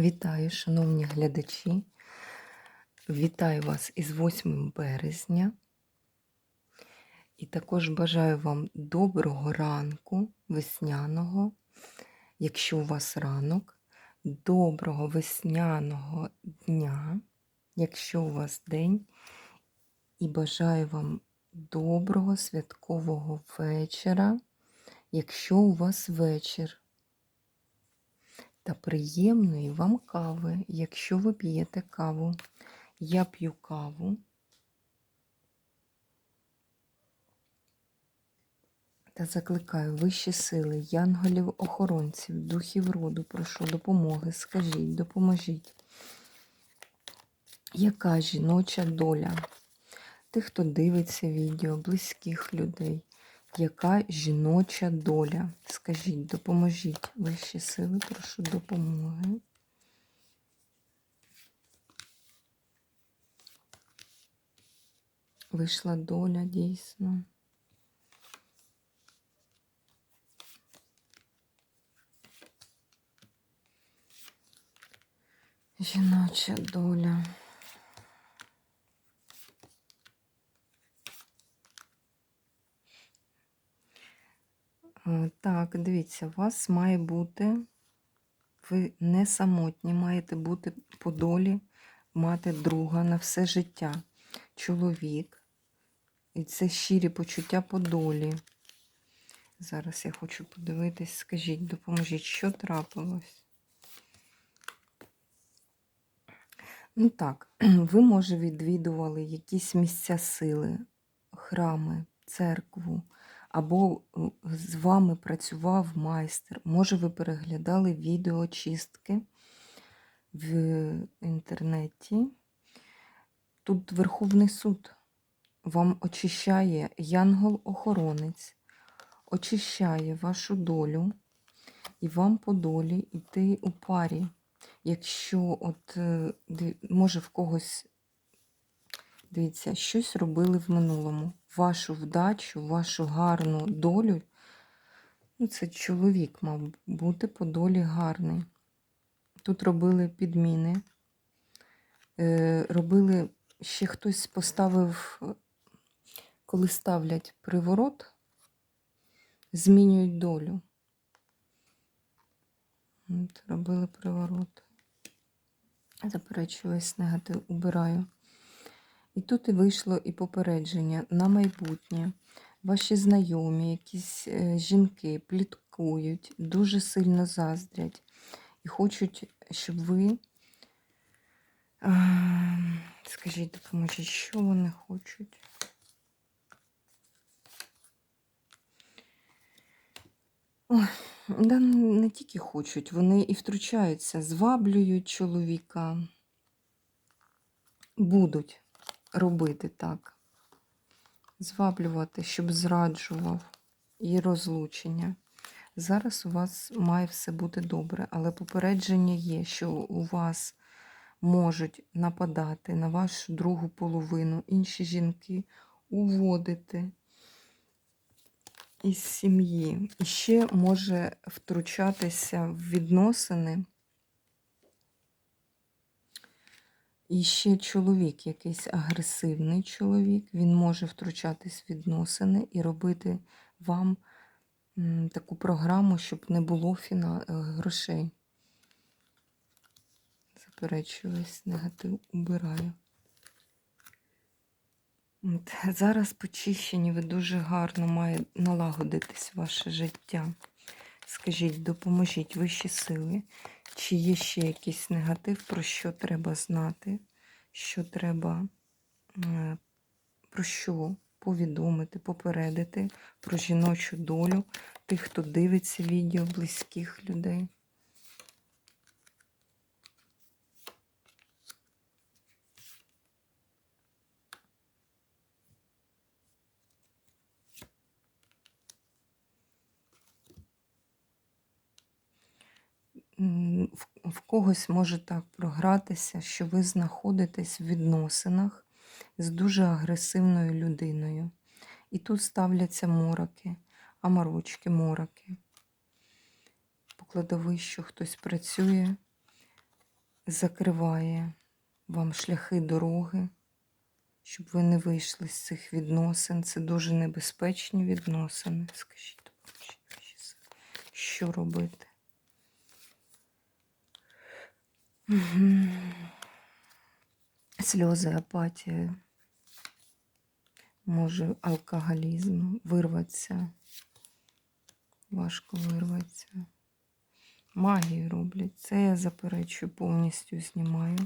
Вітаю, шановні глядачі. Вітаю вас із 8 березня. І також бажаю вам доброго ранку весняного, якщо у вас ранок, доброго весняного дня, якщо у вас день, і бажаю вам доброго святкового вечора, якщо у вас вечір та приємної вам кави, якщо ви п'єте каву. Я п'ю каву. Та закликаю вищі сили, янголів, охоронців, духів роду, прошу допомоги, скажіть, допоможіть. Яка жіноча доля тих, хто дивиться відео, близьких людей, яка жіноча доля? Скажіть, допоможіть вищі сили, прошу допомоги. Вийшла доля дійсно. Жіноча доля. Е, Так, дивіться, у вас має бути, ви не самотні, маєте бути по долі, мати друга на все життя. Чоловік. І це щирі почуття по долі. Зараз я хочу подивитись, скажіть, допоможіть, що трапилось? Ну так, ви, може, відвідували якісь місця сили, храми, церкву, або е, з вами працював майстер. Може, ви переглядали відеоочистки в інтернеті. Тут Верховний суд вам очищає янгол-охоронець, очищає вашу долю, і вам по долі йти у парі. Якщо, от, е, може, в когось, дивіться, щось робили в минулому, вашу вдачу, вашу гарну долю, ну, це чоловік мав бути по долі гарний. Тут робили підміни, е, робили, ще хтось поставив, коли ставлять приворот, змінюють долю. От, робили приворот. Заперечую весь негатив, убираю. І тут і вийшло і попередження на майбутнє. Ваші знайомі, якісь е, жінки пліткують, дуже сильно заздрять і хочуть, щоб ви. А, скажіть, допоможіть, що вони хочуть? Да не тільки хочуть, вони і втручаються, зваблюють чоловіка, будуть робити так, зваблювати, щоб зраджував і розлучення. Зараз у вас має все бути добре, але попередження є, що у вас можуть нападати на вашу другу половину, інші жінки уводити із сім'ї. І ще може втручатися в відносини. І ще чоловік, якийсь агресивний чоловік, він може втручатись в відносини і робити вам таку програму, щоб не було фіна... е, грошей. Заперечую весь негатив, убираю. От, Зараз почищені, ви дуже гарно має налагодитись ваше життя. Скажіть, допоможіть вищі сили, чи є ще якийсь негатив, про що треба знати, що треба е, про що повідомити, попередити про жіночу долю тих, хто дивиться відео близьких людей. В, когось може так програтися, що ви знаходитесь в відносинах з дуже агресивною людиною. І тут ставляться мороки, аморочки, мороки. По кладовищу хтось працює, закриває вам шляхи дороги, щоб ви не вийшли з цих відносин. Це дуже небезпечні відносини. Скажіть, що робити? Сльози, апатія, може алкоголізм, вирватися. Важко вирватися. Магію роблять. Це я заперечую, повністю знімаю.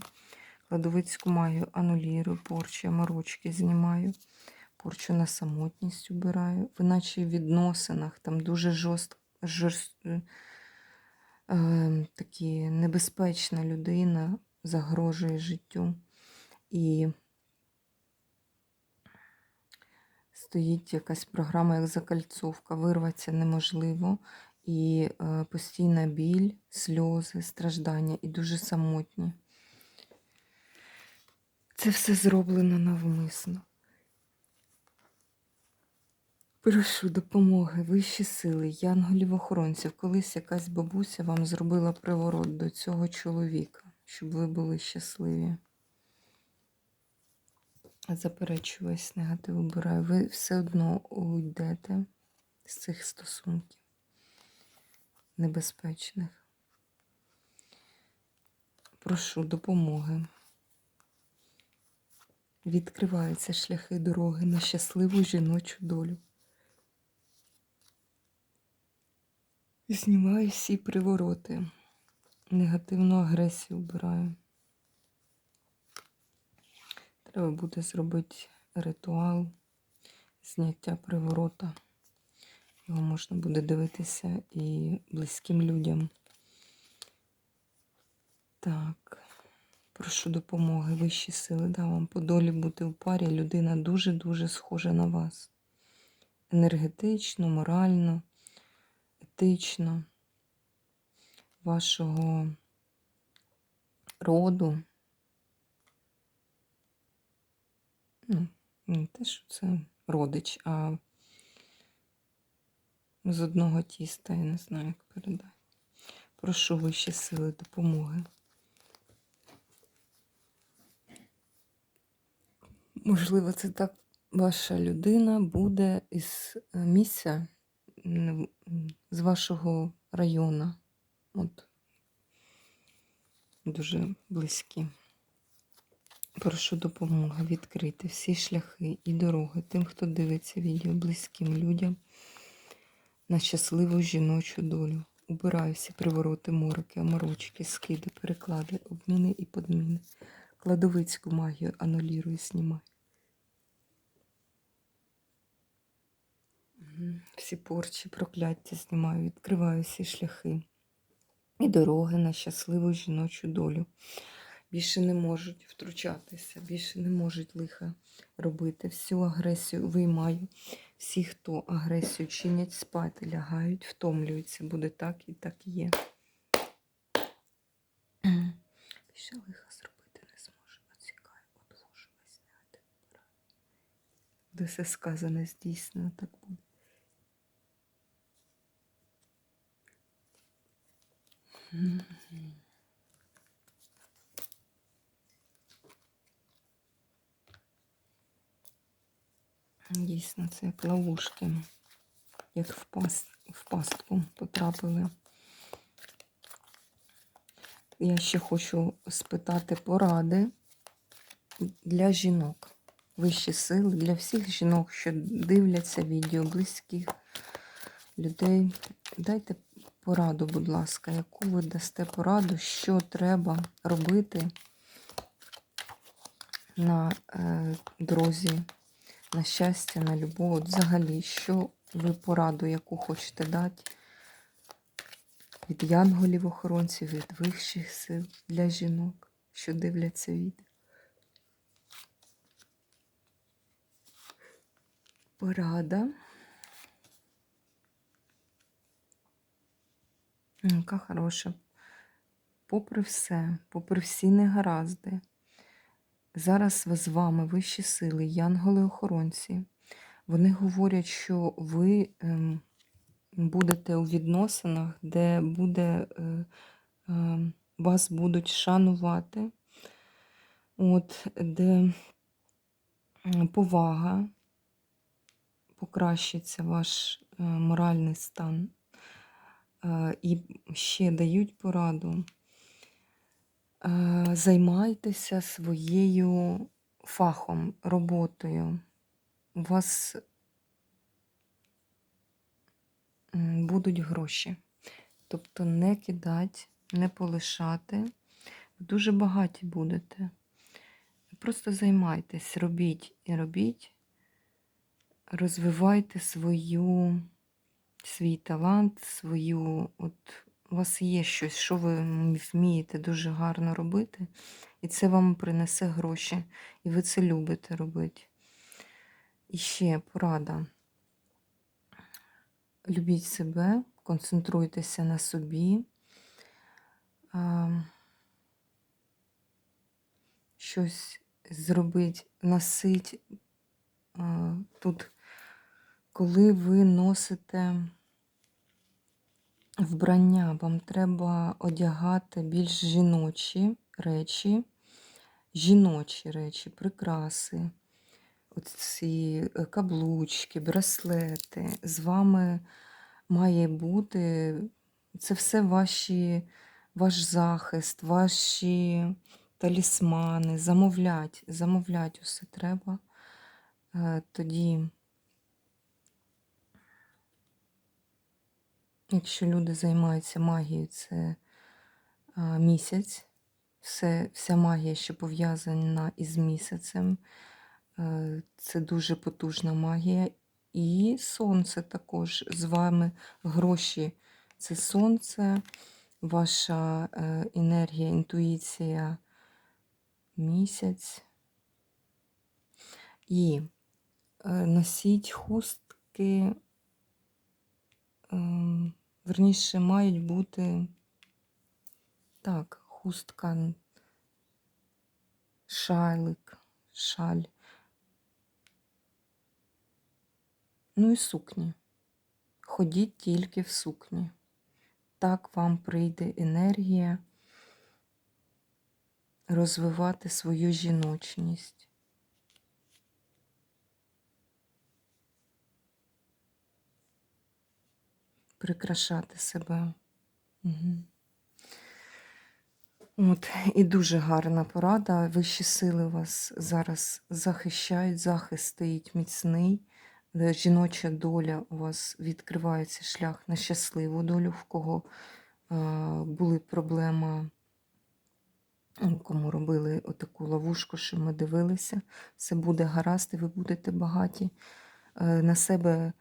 Кладовицьку магію анулірую, порчі, морочки знімаю. Порчу на самотність убираю. Ви наче в відносинах, там дуже жорст, жорст, е, такі небезпечна людина загрожує життю. І стоїть якась програма, як закальцовка, вирватися неможливо. І е, постійна біль, сльози, страждання і дуже самотні. Це все зроблено навмисно. Прошу допомоги, вищі сили, янголів-охоронців. Колись якась бабуся вам зробила приворот до цього чоловіка, щоб ви були щасливі. Заперечую весь негатив обираю. Ви все одно уйдете з цих стосунків небезпечних. Прошу допомоги. Відкриваються шляхи дороги на щасливу жіночу долю. Знімаю всі привороти. Негативну агресію вбираю. Треба буде зробити ритуал зняття приворота. Його можна буде дивитися і близьким людям. Так, прошу допомоги, вищі сили, да, вам по долі бути в парі. Людина дуже-дуже схожа на вас. Енергетично, морально, етично, вашого роду. Ну, не те, що це родич, а з одного тіста, я не знаю, як передати. Прошу вищі сили допомоги. Можливо, це так ваша людина буде із е, місця з вашого району. От дуже близькі. Прошу допомоги відкрити всі шляхи і дороги тим, хто дивиться відео близьким людям на щасливу жіночу долю. Убираю всі привороти, мороки, аморочки, скиди, переклади, обміни і подміни. Кладовицьку магію анулірую, знімаю. Всі порчі, прокляття знімаю, відкриваю всі шляхи і дороги на щасливу жіночу долю. Більше не можуть втручатися, більше не можуть лиха робити. Всю агресію виймаю. Всі, хто агресію чинять, спати лягають, втомлюються. Буде так і так є. Більше лиха зробити не зможу. Оцікаю, отвожу весь. Де все сказане здійснено, так буде. Дійсно, це як ловушки, як в, паст, в пастку потрапили. Я ще хочу спитати поради для жінок. Вищі сили для всіх жінок, що дивляться відео, близьких людей. Дайте пораду, будь ласка, яку ви дасте пораду, що треба робити на е, дорозі на щастя, на любов. От взагалі, що ви пораду, яку хочете дати від янголів-охоронців, від вищих сил для жінок, що дивляться відео. Порада. Яка хороша. Попри все, попри всі негаразди. Зараз ви з вами вищі сили, янголи-охоронці. Вони говорять, що ви ем, будете у відносинах, де буде е, ем, вас будуть шанувати, от, де повага, покращиться ваш е, моральний стан. І ще дають пораду. Займайтеся своєю фахом, роботою. У вас будуть гроші. Тобто не кидать, не полишати. Дуже багаті будете. Просто займайтесь, робіть і робіть. Розвивайте свою, свій талант, свою. От у вас є щось, що ви вмієте дуже гарно робити, і це вам принесе гроші. І ви це любите робити. І ще порада. Любіть себе, концентруйтеся на собі. Щось зробить, носить тут, коли ви носите вбрання, вам треба одягати більш жіночі речі, жіночі речі, прикраси, оці е, каблучки, браслети. З вами має бути це все ваші, ваш захист, ваші талісмани, замовлять, замовлять усе треба. Е, Тоді, якщо люди займаються магією, це місяць, все, вся магія, що пов'язана із місяцем, е, це дуже потужна магія. І сонце також з вами гроші. Це сонце, ваша е, енергія, інтуїція, місяць. І е, носіть хустки, верніше, мають бути так, хустка, шалик, шаль. Ну і сукні. Ходіть тільки в сукні. Так вам прийде енергія розвивати свою жіночність. Прикрашати себе. Угу. От, і дуже гарна порада. Вищі сили вас зараз захищають, захист стоїть міцний. Е, Жіноча доля у вас відкривається шлях на щасливу долю, в кого е, були проблеми, кому робили отаку ловушку, що ми дивилися. Все буде гаразд, і ви будете багаті. Е, на себе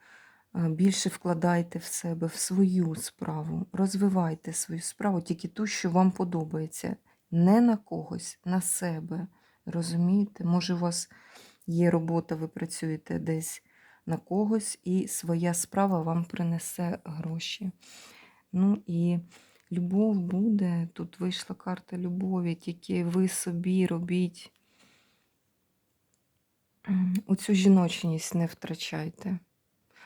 більше вкладайте в себе, в свою справу, розвивайте свою справу, тільки ту, що вам подобається. Не на когось, на себе. Розумієте? Може, у вас є робота, ви працюєте десь на когось, і своя справа вам принесе гроші. Ну і любов буде. Тут вийшла карта любові, тільки ви собі робіть. Оцю жіночність не втрачайте.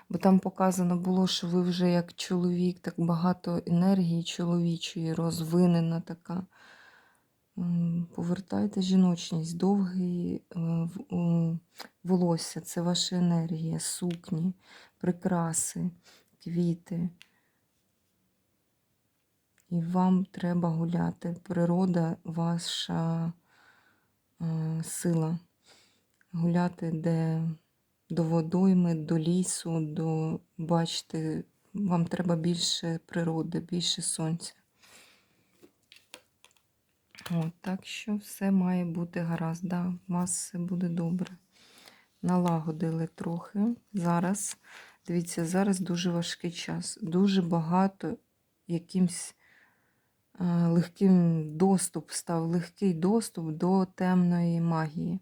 Бо там показано було, що ви вже як чоловік, так багато енергії чоловічої, розвинена така. Повертайте жіночність, довгий е, волосся, це ваша енергія, сукні, прикраси, квіти. І вам треба гуляти. Природа ваша е, сила. Гуляти де до водойми, до лісу, до бачите, вам треба більше природи, більше сонця. От, так що все має бути гаразд. Да, у вас все буде добре. Налагодили трохи. Зараз, дивіться, зараз дуже важкий час. Дуже багато якимсь е, легким доступ став, легкий доступ до темної магії.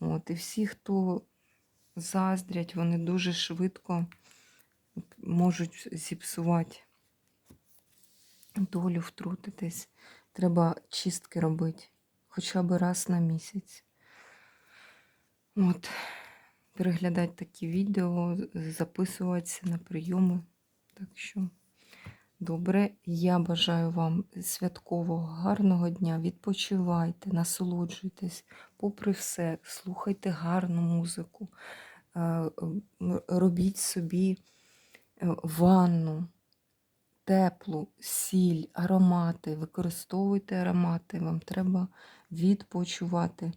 От, і всі, хто заздрять, вони дуже швидко можуть зіпсувати долю, втрутитись. Треба чистки робити хоча б раз на місяць. От, переглядати такі відео, записуватися на прийоми. Так що Добре, я бажаю вам святкового, гарного дня. Відпочивайте, насолоджуйтесь, попри все, слухайте гарну музику, е, робіть собі е, ванну, теплу, сіль, аромати, використовуйте аромати, вам треба відпочивати.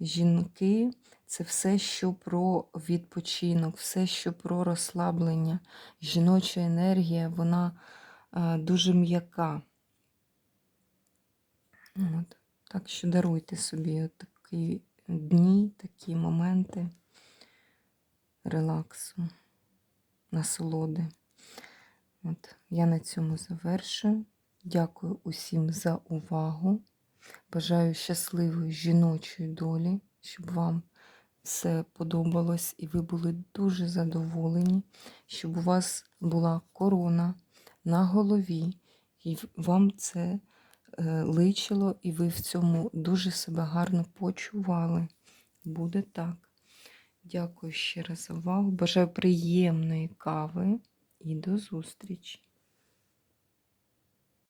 Жінки це все, що про відпочинок, все, що про розслаблення. Жіноча енергія, вона дуже м'яка. От. Так що даруйте собі такі дні, такі моменти релаксу, насолоди. От. Я на цьому завершую. Дякую усім за увагу. Бажаю щасливої жіночої долі, щоб вам все подобалось і ви були дуже задоволені, щоб у вас була корона на голові, і вам це е, личило, і ви в цьому дуже себе гарно почували. Буде так. Дякую ще раз за увагу. Бажаю приємної кави і до зустрічі!